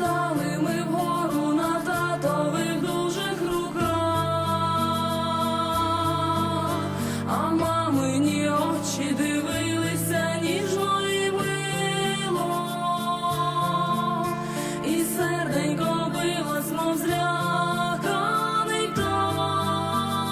Літали ми вгору на татових дужих руках, а мамині очі дивилися ніжно мило, і серденько билось, мов зляканий птах,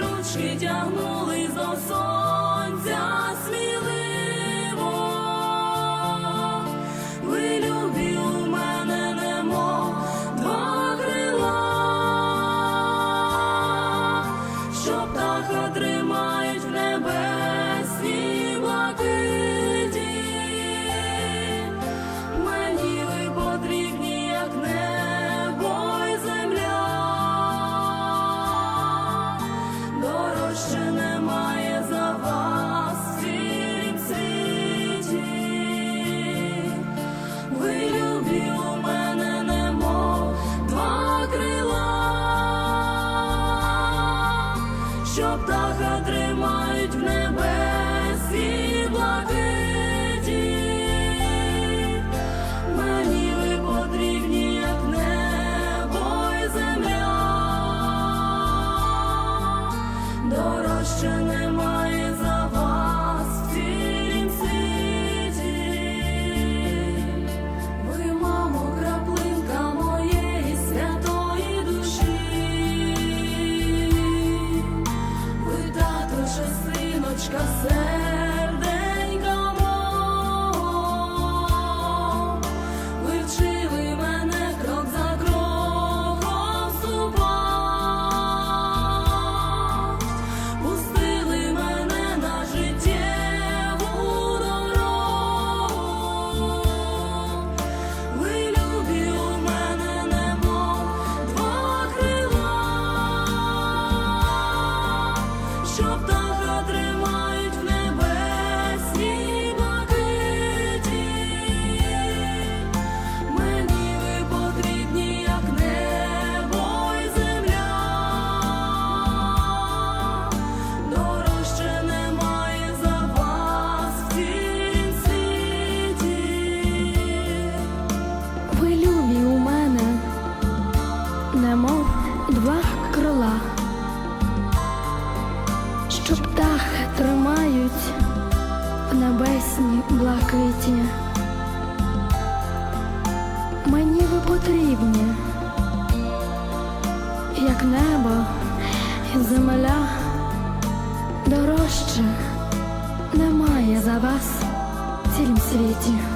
ручки тягнулись до сонця птаха що птаха тримають в. Мені ви потрібні, як небо й земля. Дорожче немає за вас. Ви любі у мене, немов два крила, тримають в небесні блакиті. Мені ви потрібні, як небо і земля, дорожче немає за вас в цілім світі.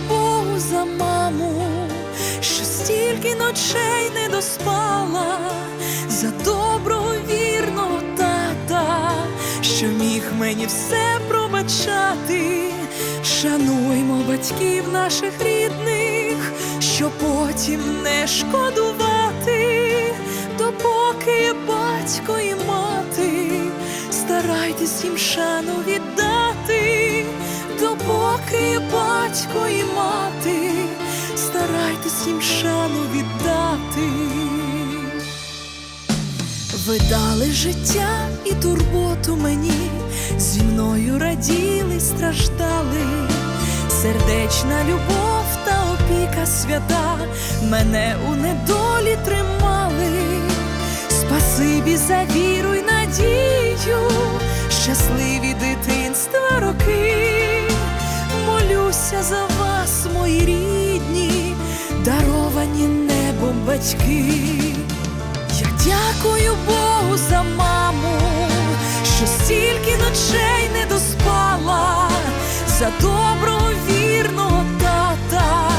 ночей не доспала, за доброго вірного тата, що міг мені все пробачати. Шануймо батьків наших рідних, що потім не шкодувати, допоки батько і мати, старайтесь їм шану віддати, допоки батько і мати, старайтесь їм шану віддати. Ви дали життя і турботу мені, зі мною раділи, страждали, сердечна любов та опіка свята мене у недолі тримали. Спасибі за віру й надію, щасливі дитинства роки. Молюся за вас, мої рідні, даровані небом батьки. Я дякую ночей не доспала за доброго вірного тата,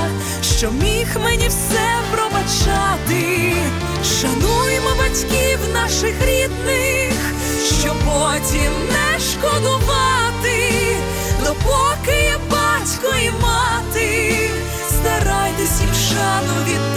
що міг мені все пробачати, шануймо батьків наших рідних, що потім не шкодувати, допоки є батько і мати, старайтесь їм шану від.